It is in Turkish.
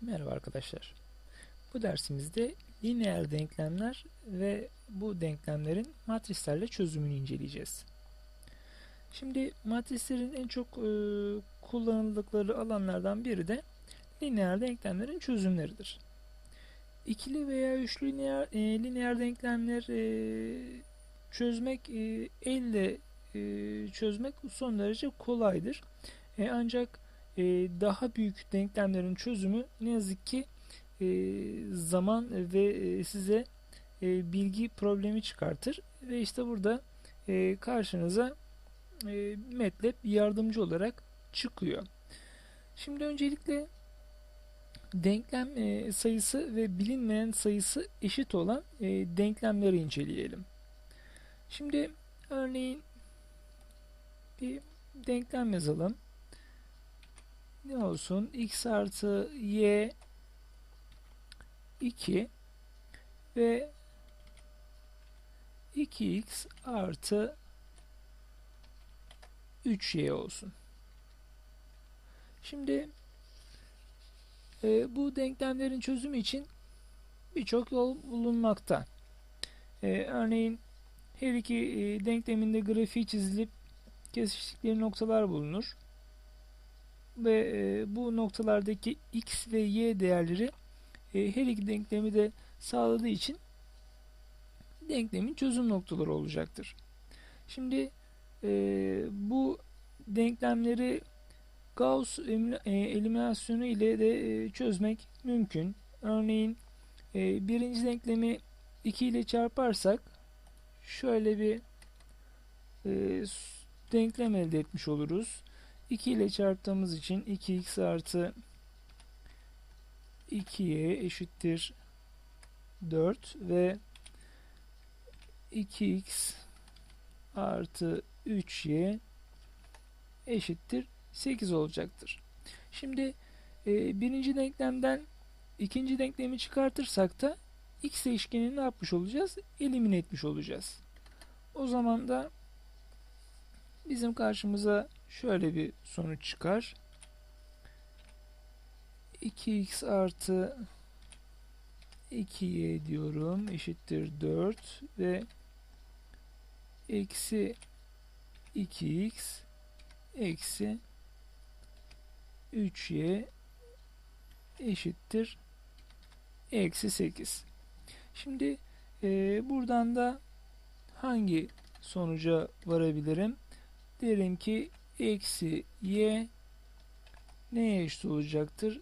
Merhaba arkadaşlar. Bu dersimizde lineer denklemler ve bu denklemlerin matrislerle çözümünü inceleyeceğiz. Şimdi matrislerin en çok e, kullanıldıkları alanlardan biri de lineer denklemlerin çözümleridir. İkili veya üçlü lineer, e, lineer denklemler e, çözmek e, elle e, çözmek son derece kolaydır. E, ancak e, daha büyük denklemlerin çözümü ne yazık ki e, zaman ve e, size bilgi problemi çıkartır ve işte burada karşınıza e, MATLAB yardımcı olarak çıkıyor. Şimdi öncelikle denklem sayısı ve bilinmeyen sayısı eşit olan denklemleri inceleyelim. Şimdi örneğin bir denklem yazalım ne olsun? x artı y 2 ve 2x artı 3y olsun. Şimdi e, bu denklemlerin çözümü için birçok yol bulunmakta. E, örneğin her iki e, denkleminde grafiği çizilip kesiştikleri noktalar bulunur ve e, bu noktalardaki x ve y değerleri e, her iki denklemi de sağladığı için denklemin çözüm noktaları olacaktır. Şimdi e, bu denklemleri Gauss e, eliminasyonu ile de e, çözmek mümkün. Örneğin e, birinci denklemi 2 ile çarparsak şöyle bir e, denklem elde etmiş oluruz. 2 ile çarptığımız için 2x artı 2y eşittir 4 ve 2x artı 3y eşittir 8 olacaktır. Şimdi e, birinci denklemden ikinci denklemi çıkartırsak da x değişkenini ne yapmış olacağız? Elimine etmiş olacağız. O zaman da bizim karşımıza şöyle bir sonuç çıkar. 2x artı 2y diyorum eşittir 4 ve eksi 2x eksi 3y eşittir eksi 8. Şimdi e, buradan da hangi sonuca varabilirim? Derim ki eksi y neye eşit olacaktır?